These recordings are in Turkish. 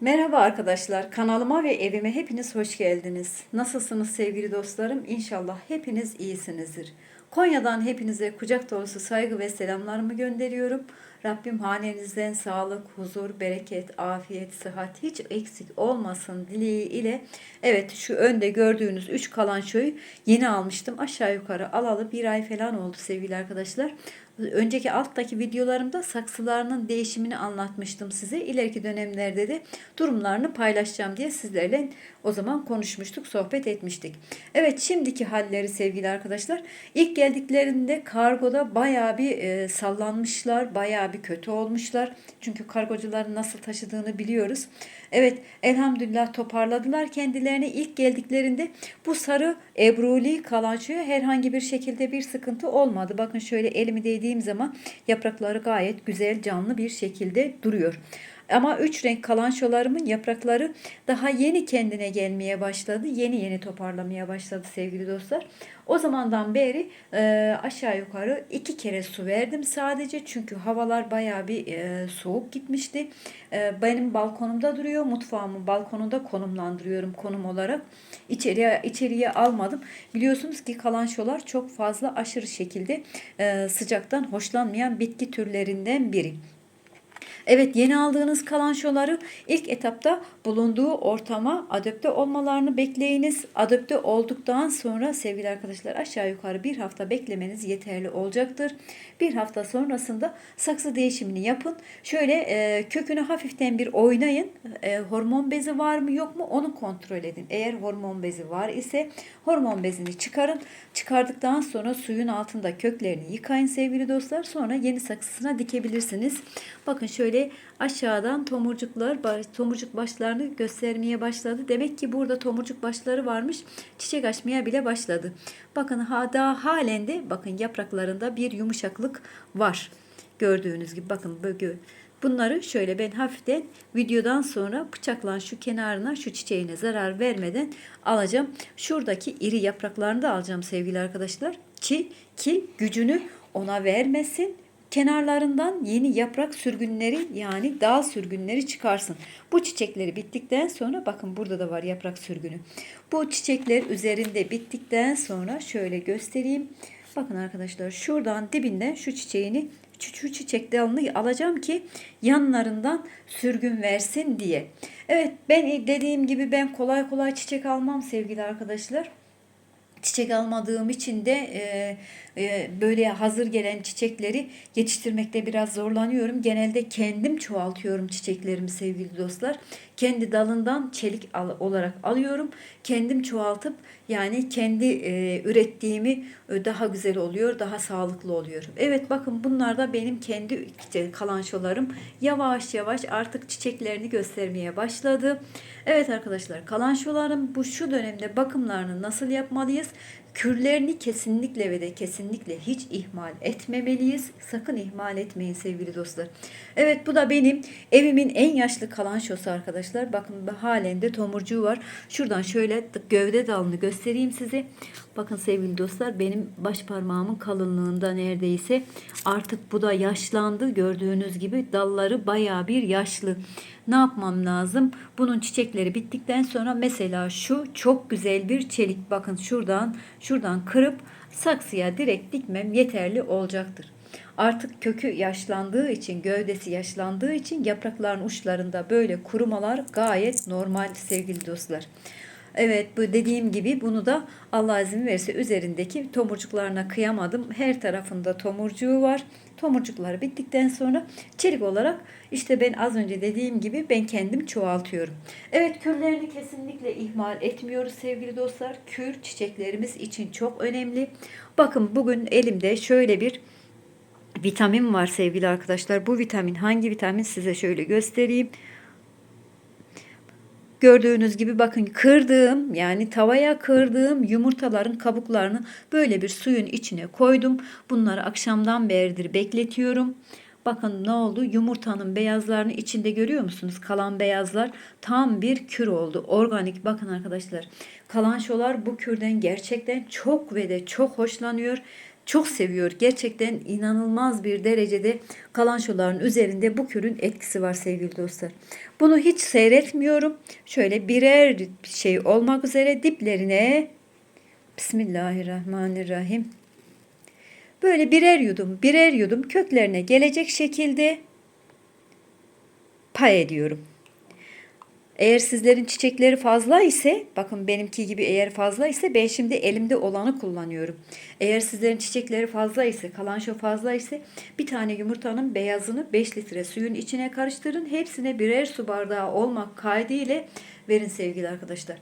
Merhaba arkadaşlar, kanalıma ve evime hepiniz hoş geldiniz. Nasılsınız sevgili dostlarım? İnşallah hepiniz iyisinizdir. Konya'dan hepinize kucak dolusu saygı ve selamlarımı gönderiyorum. Rabbim hanenizden sağlık, huzur, bereket, afiyet, sıhhat hiç eksik olmasın dileği ile evet şu önde gördüğünüz 3 kalan şoyu yeni almıştım. Aşağı yukarı alalı bir ay falan oldu sevgili arkadaşlar. Önceki alttaki videolarımda saksılarının değişimini anlatmıştım size. İleriki dönemlerde de durumlarını paylaşacağım diye sizlerle o zaman konuşmuştuk, sohbet etmiştik. Evet şimdiki halleri sevgili arkadaşlar. İlk geldiklerinde kargoda bayağı bir e, sallanmışlar, bayağı bir kötü olmuşlar. Çünkü kargocuların nasıl taşıdığını biliyoruz. Evet elhamdülillah toparladılar kendilerini. İlk geldiklerinde bu sarı ebruli kalançoya herhangi bir şekilde bir sıkıntı olmadı. Bakın şöyle elimi değdiğim zaman yaprakları gayet güzel canlı bir şekilde duruyor. Ama üç renk kalançolarımın yaprakları daha yeni kendine gelmeye başladı. Yeni yeni toparlamaya başladı sevgili dostlar. O zamandan beri e, aşağı yukarı iki kere su verdim sadece. Çünkü havalar baya bir e, soğuk gitmişti. E, benim balkonumda duruyor. Mutfağımın balkonunda konumlandırıyorum konum olarak. İçeriye, içeriye almadım. Biliyorsunuz ki kalançolar çok fazla aşırı şekilde e, sıcaktan hoşlanmayan bitki türlerinden biri. Evet yeni aldığınız kalançoları ilk etapta bulunduğu ortama adapte olmalarını bekleyiniz. Adapte olduktan sonra sevgili arkadaşlar aşağı yukarı bir hafta beklemeniz yeterli olacaktır. Bir hafta sonrasında saksı değişimini yapın. Şöyle e, kökünü hafiften bir oynayın. E, hormon bezi var mı yok mu onu kontrol edin. Eğer hormon bezi var ise hormon bezini çıkarın. Çıkardıktan sonra suyun altında köklerini yıkayın sevgili dostlar. Sonra yeni saksısına dikebilirsiniz. Bakın şöyle aşağıdan tomurcuklar, tomurcuk başlarını göstermeye başladı. Demek ki burada tomurcuk başları varmış. Çiçek açmaya bile başladı. Bakın ha, daha halen de bakın yapraklarında bir yumuşaklık var. Gördüğünüz gibi bakın böyle Bunları şöyle ben hafiften videodan sonra bıçakla şu kenarına şu çiçeğine zarar vermeden alacağım. Şuradaki iri yapraklarını da alacağım sevgili arkadaşlar. Ki, ki gücünü ona vermesin kenarlarından yeni yaprak sürgünleri yani dal sürgünleri çıkarsın. Bu çiçekleri bittikten sonra bakın burada da var yaprak sürgünü. Bu çiçekler üzerinde bittikten sonra şöyle göstereyim. Bakın arkadaşlar şuradan dibinden şu çiçeğini şu çiçek dalını alacağım ki yanlarından sürgün versin diye. Evet ben dediğim gibi ben kolay kolay çiçek almam sevgili arkadaşlar çiçek almadığım için de e, e, böyle hazır gelen çiçekleri yetiştirmekte biraz zorlanıyorum. Genelde kendim çoğaltıyorum çiçeklerimi sevgili dostlar. Kendi dalından çelik al, olarak alıyorum. Kendim çoğaltıp yani kendi e, ürettiğimi e, daha güzel oluyor, daha sağlıklı oluyor. Evet bakın bunlar da benim kendi kalançolarım. Yavaş yavaş artık çiçeklerini göstermeye başladı. Evet arkadaşlar kalançolarım bu şu dönemde bakımlarını nasıl yapmalıyız? Kürlerini kesinlikle ve de kesinlikle hiç ihmal etmemeliyiz. Sakın ihmal etmeyin sevgili dostlar. Evet bu da benim evimin en yaşlı kalan şosu arkadaşlar. Bakın halen de tomurcuğu var. Şuradan şöyle gövde dalını göstereyim size. Bakın sevgili dostlar benim baş parmağımın kalınlığında neredeyse artık bu da yaşlandı. Gördüğünüz gibi dalları baya bir yaşlı. Ne yapmam lazım? Bunun çiçekleri bittikten sonra mesela şu çok güzel bir çelik. Bakın şuradan şuradan kırıp saksıya direkt dikmem yeterli olacaktır. Artık kökü yaşlandığı için, gövdesi yaşlandığı için yaprakların uçlarında böyle kurumalar gayet normal sevgili dostlar. Evet bu dediğim gibi bunu da Allah izin verirse üzerindeki tomurcuklarına kıyamadım. Her tarafında tomurcuğu var. Tomurcukları bittikten sonra çelik olarak işte ben az önce dediğim gibi ben kendim çoğaltıyorum. Evet kürlerini kesinlikle ihmal etmiyoruz sevgili dostlar. Kür çiçeklerimiz için çok önemli. Bakın bugün elimde şöyle bir vitamin var sevgili arkadaşlar. Bu vitamin hangi vitamin size şöyle göstereyim. Gördüğünüz gibi bakın kırdığım yani tavaya kırdığım yumurtaların kabuklarını böyle bir suyun içine koydum. Bunları akşamdan beridir bekletiyorum. Bakın ne oldu? Yumurtanın beyazlarını içinde görüyor musunuz? Kalan beyazlar tam bir kür oldu. Organik bakın arkadaşlar. Kalan şolar bu kürden gerçekten çok ve de çok hoşlanıyor çok seviyor. Gerçekten inanılmaz bir derecede kalançoların üzerinde bu kürün etkisi var sevgili dostlar. Bunu hiç seyretmiyorum. Şöyle birer şey olmak üzere diplerine Bismillahirrahmanirrahim. Böyle birer yudum, birer yudum köklerine gelecek şekilde pay ediyorum. Eğer sizlerin çiçekleri fazla ise, bakın benimki gibi eğer fazla ise ben şimdi elimde olanı kullanıyorum. Eğer sizlerin çiçekleri fazla ise, kalanço fazla ise bir tane yumurtanın beyazını 5 litre suyun içine karıştırın. Hepsine birer su bardağı olmak kaydıyla verin sevgili arkadaşlar.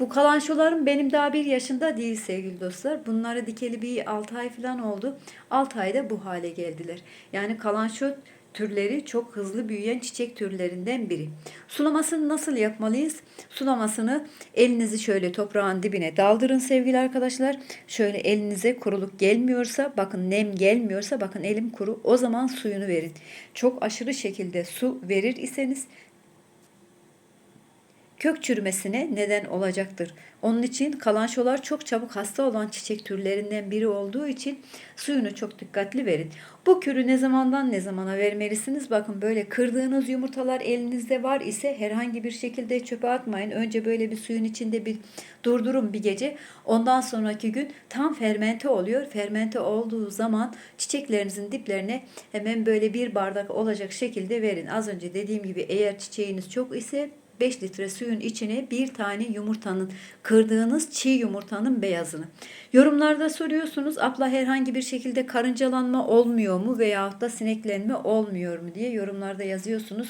Bu kalançolarım benim daha bir yaşında değil sevgili dostlar. Bunları dikeli bir 6 ay falan oldu. 6 ayda bu hale geldiler. Yani kalanço türleri çok hızlı büyüyen çiçek türlerinden biri. Sulamasını nasıl yapmalıyız? Sulamasını elinizi şöyle toprağın dibine daldırın sevgili arkadaşlar. Şöyle elinize kuruluk gelmiyorsa, bakın nem gelmiyorsa, bakın elim kuru. O zaman suyunu verin. Çok aşırı şekilde su verir iseniz kök çürümesine neden olacaktır. Onun için kalançolar çok çabuk hasta olan çiçek türlerinden biri olduğu için suyunu çok dikkatli verin. Bu kürü ne zamandan ne zamana vermelisiniz? Bakın böyle kırdığınız yumurtalar elinizde var ise herhangi bir şekilde çöpe atmayın. Önce böyle bir suyun içinde bir durdurun bir gece. Ondan sonraki gün tam fermente oluyor. Fermente olduğu zaman çiçeklerinizin diplerine hemen böyle bir bardak olacak şekilde verin. Az önce dediğim gibi eğer çiçeğiniz çok ise 5 litre suyun içine bir tane yumurtanın kırdığınız çiğ yumurtanın beyazını. Yorumlarda soruyorsunuz abla herhangi bir şekilde karıncalanma olmuyor mu veyahut da sineklenme olmuyor mu diye yorumlarda yazıyorsunuz.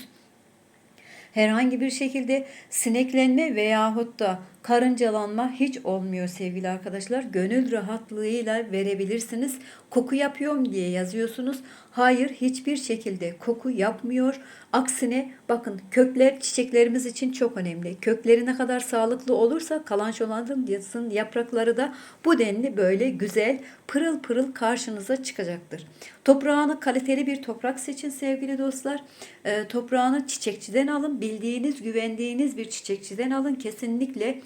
Herhangi bir şekilde sineklenme veyahut da karıncalanma hiç olmuyor sevgili arkadaşlar. Gönül rahatlığıyla verebilirsiniz. Koku yapıyorum diye yazıyorsunuz. Hayır hiçbir şekilde koku yapmıyor. Aksine bakın kökler çiçeklerimiz için çok önemli. Kökleri ne kadar sağlıklı olursa kalançoların yaprakları da bu denli böyle güzel pırıl pırıl karşınıza çıkacaktır. Toprağını kaliteli bir toprak seçin sevgili dostlar. E, toprağını çiçekçiden alın. Bildiğiniz, güvendiğiniz bir çiçekçiden alın. Kesinlikle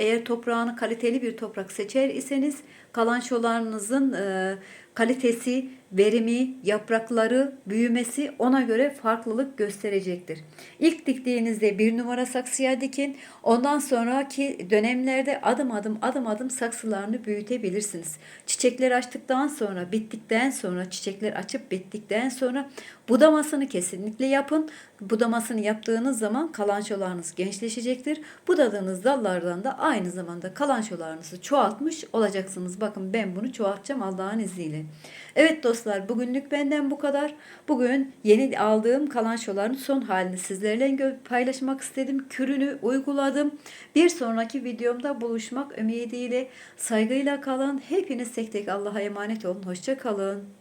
eğer toprağını kaliteli bir toprak seçer iseniz kalançolarınızın e, kalitesi, verimi, yaprakları, büyümesi ona göre farklılık gösterecektir. İlk diktiğinizde bir numara saksıya dikin. Ondan sonraki dönemlerde adım adım adım adım saksılarını büyütebilirsiniz. Çiçekler açtıktan sonra, bittikten sonra, çiçekler açıp bittikten sonra budamasını kesinlikle yapın. Budamasını yaptığınız zaman kalançolarınız gençleşecektir. Budadığınız dallardan da aynı zamanda kalançolarınızı çoğaltmış olacaksınız. Bakın ben bunu çoğaltacağım Allah'ın izniyle. Evet dostlar bugünlük benden bu kadar. Bugün yeni aldığım kalançoların son halini sizlerle paylaşmak istedim. Kürünü uyguladım. Bir sonraki videomda buluşmak ümidiyle saygıyla kalın. Hepiniz tek tek Allah'a emanet olun. Hoşça kalın.